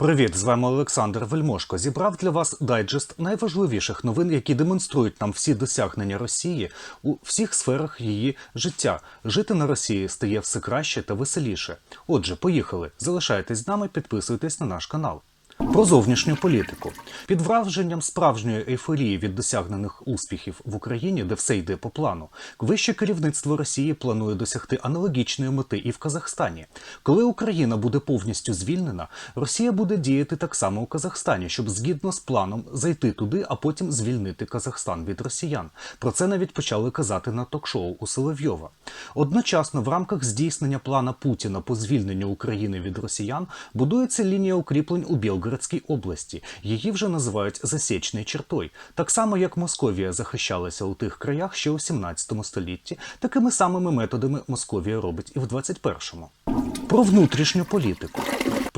Привіт, з вами Олександр Вельмошко. Зібрав для вас дайджест найважливіших новин, які демонструють нам всі досягнення Росії у всіх сферах її життя. Жити на Росії стає все краще та веселіше. Отже, поїхали. Залишайтесь з нами, підписуйтесь на наш канал. Про зовнішню політику під враженням справжньої ейфорії від досягнених успіхів в Україні, де все йде по плану, вище керівництво Росії планує досягти аналогічної мети і в Казахстані. Коли Україна буде повністю звільнена, Росія буде діяти так само у Казахстані, щоб згідно з планом зайти туди, а потім звільнити Казахстан від росіян. Про це навіть почали казати на ток-шоу у Соловйова. Одночасно, в рамках здійснення плана Путіна по звільненню України від росіян будується лінія укріплень у Білгородській області. Її вже називають засічною чертой. Так само, як Московія захищалася у тих краях ще у 17 столітті, такими самими методами Московія робить і в 21-му. Про внутрішню політику.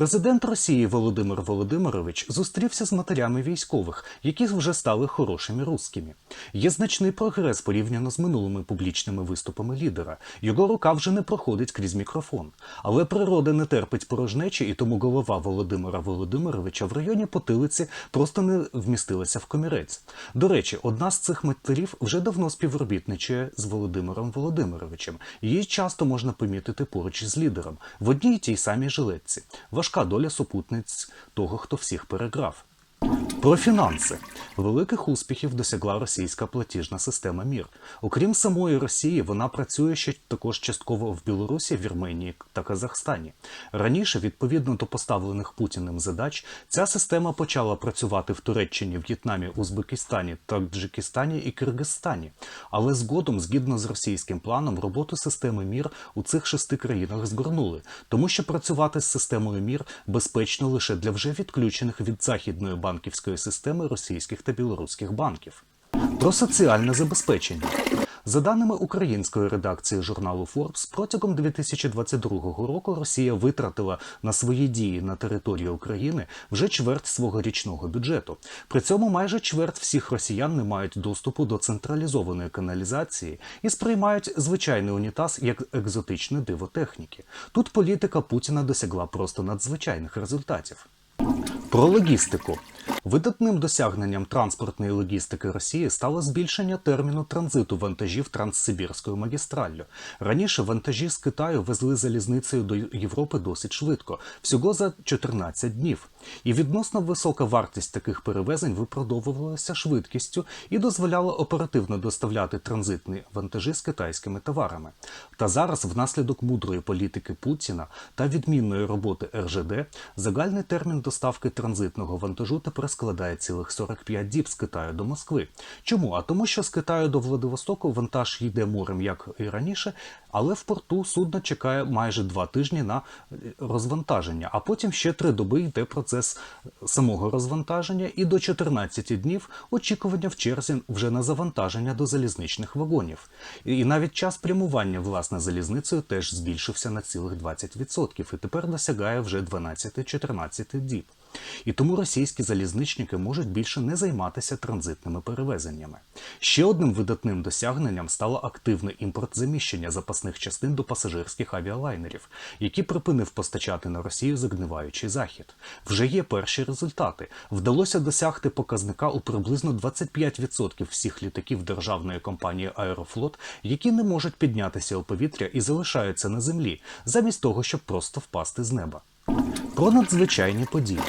Президент Росії Володимир Володимирович зустрівся з матерями військових, які вже стали хорошими русскими. Є значний прогрес порівняно з минулими публічними виступами лідера. Його рука вже не проходить крізь мікрофон. Але природа не терпить порожнечі, і тому голова Володимира Володимировича в районі потилиці просто не вмістилася в комірець. До речі, одна з цих матерів вже давно співробітничає з Володимиром Володимировичем. Її часто можна помітити поруч із лідером в одній і тій самій жилетці. Важка доля супутниць того, хто всіх переграв. Про фінанси великих успіхів досягла російська платіжна система МІР. Окрім самої Росії, вона працює ще також частково в Білорусі, Вірменії та Казахстані. Раніше, відповідно до поставлених Путіним задач, ця система почала працювати в Туреччині, В'єтнамі, Узбекистані, Таджикистані і Киргизстані. Але згодом, згідно з російським планом, роботу системи МІР у цих шести країнах згорнули, тому що працювати з системою МІР безпечно лише для вже відключених від західної банківської системи російських та білоруських банків. Про соціальне забезпечення. За даними української редакції журналу Forbes, протягом 2022 року Росія витратила на свої дії на території України вже чверть свого річного бюджету. При цьому майже чверть всіх росіян не мають доступу до централізованої каналізації і сприймають звичайний унітаз як екзотичне диво техніки. Тут політика Путіна досягла просто надзвичайних результатів. Про логістику. Видатним досягненням транспортної логістики Росії стало збільшення терміну транзиту вантажів Транссибірською магістраллю. Раніше вантажі з Китаю везли залізницею до Європи досить швидко, всього за 14 днів. І відносно висока вартість таких перевезень виправдовувалася швидкістю і дозволяла оперативно доставляти транзитні вантажі з китайськими товарами. Та зараз, внаслідок мудрої політики Путіна та відмінної роботи РЖД, загальний термін доставки транзитного вантажу тепер складає цілих 45 діб з Китаю до Москви. Чому? А тому, що з Китаю до Владивостоку вантаж йде морем, як і раніше, але в порту судно чекає майже два тижні на е, розвантаження, а потім ще три доби йде процес самого розвантаження, і до 14 днів очікування в черзі вже на завантаження до залізничних вагонів. І навіть час прямування власне залізницею теж збільшився на цілих 20% і тепер досягає вже 12-14 діб. І тому російські залізничники можуть більше не займатися транзитними перевезеннями. Ще одним видатним досягненням стало активне імпортзаміщення запасних частин до пасажирських авіалайнерів, які припинив постачати на Росію загниваючий захід. Вже є перші результати. Вдалося досягти показника у приблизно 25% всіх літаків державної компанії Аерофлот, які не можуть піднятися у повітря і залишаються на землі, замість того, щоб просто впасти з неба. Про надзвичайні події.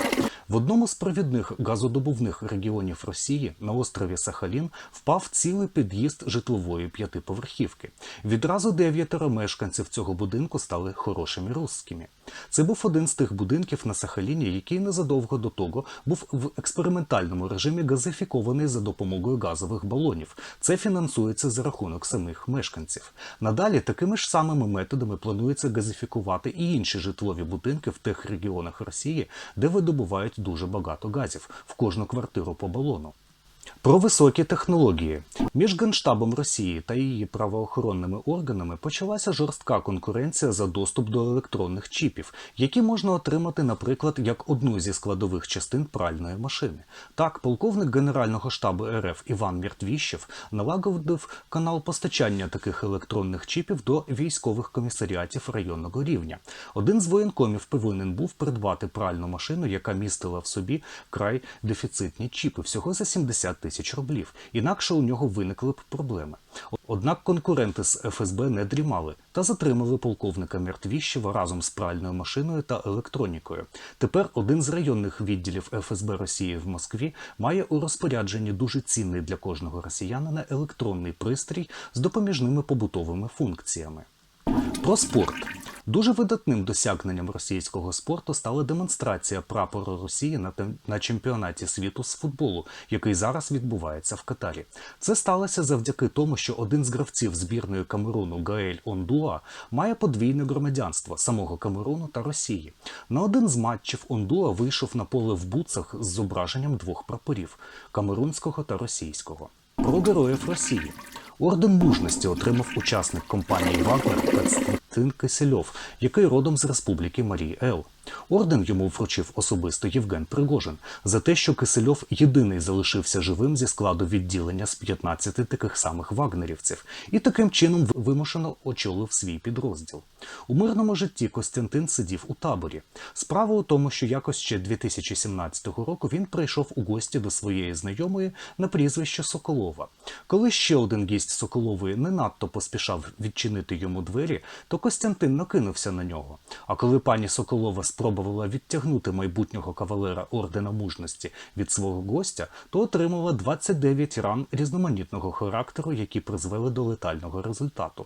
В одному з провідних газодобувних регіонів Росії на острові Сахалін впав цілий під'їзд житлової п'ятиповерхівки. Відразу дев'ятеро мешканців цього будинку стали хорошими русскими. Це був один з тих будинків на Сахаліні, який незадовго до того був в експериментальному режимі газифікований за допомогою газових балонів. Це фінансується за рахунок самих мешканців. Надалі такими ж самими методами планується газифікувати і інші житлові будинки в тих регіонах Росії, де видобувають дуже багато газів в кожну квартиру по балону. Про високі технології між Генштабом Росії та її правоохоронними органами почалася жорстка конкуренція за доступ до електронних чіпів, які можна отримати, наприклад, як одну зі складових частин пральної машини. Так, полковник Генерального штабу РФ Іван Міртвіщев налагодив канал постачання таких електронних чіпів до військових комісаріатів районного рівня. Один з воєнкомів повинен був придбати пральну машину, яка містила в собі край дефіцитні чіпи, всього за 70 тисяч рублів. Інакше у нього виникли б проблеми. Однак конкуренти з ФСБ не дрімали та затримали полковника Мертвіщева разом з пральною машиною та електронікою. Тепер один з районних відділів ФСБ Росії в Москві має у розпорядженні дуже цінний для кожного росіянина електронний пристрій з допоміжними побутовими функціями. Про спорт. Дуже видатним досягненням російського спорту стала демонстрація прапору Росії на, на чемпіонаті світу з футболу, який зараз відбувається в Катарі. Це сталося завдяки тому, що один з гравців збірної Камеруну Гаель Ондуа має подвійне громадянство самого Камеруну та Росії. На один з матчів Ондуа вийшов на поле в буцах з зображенням двох прапорів камерунського та російського. Про героїв Росії. Орден мужності отримав учасник компанії Вагнер Константин Кисельов, який родом з республіки Марії Ел. Орден йому вручив особисто Євген Пригожин за те, що Кисельов єдиний залишився живим зі складу відділення з 15 таких самих вагнерівців, і таким чином вимушено очолив свій підрозділ. У мирному житті Костянтин сидів у таборі. Справа у тому, що якось ще 2017 року він прийшов у гості до своєї знайомої на прізвище Соколова. Коли ще один гість Соколової не надто поспішав відчинити йому двері, то Костянтин накинувся на нього. А коли пані Соколова спробувала відтягнути майбутнього кавалера ордена мужності від свого гостя, то отримала 29 ран різноманітного характеру, які призвели до летального результату.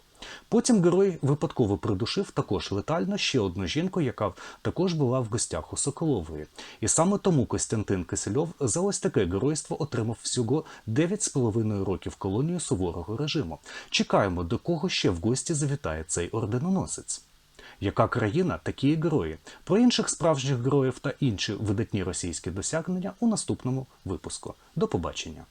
Потім герой випадково придушив також летально ще одну жінку, яка також була в гостях у Соколової. І саме тому Костянтин Кисельов за ось таке геройство отримав всього 9,5 років колонії суворого режиму. Чекаємо, до кого ще в гості завітає цей орденоносець. Яка країна, такі і герої. Про інших справжніх героїв та інші видатні російські досягнення у наступному випуску. До побачення.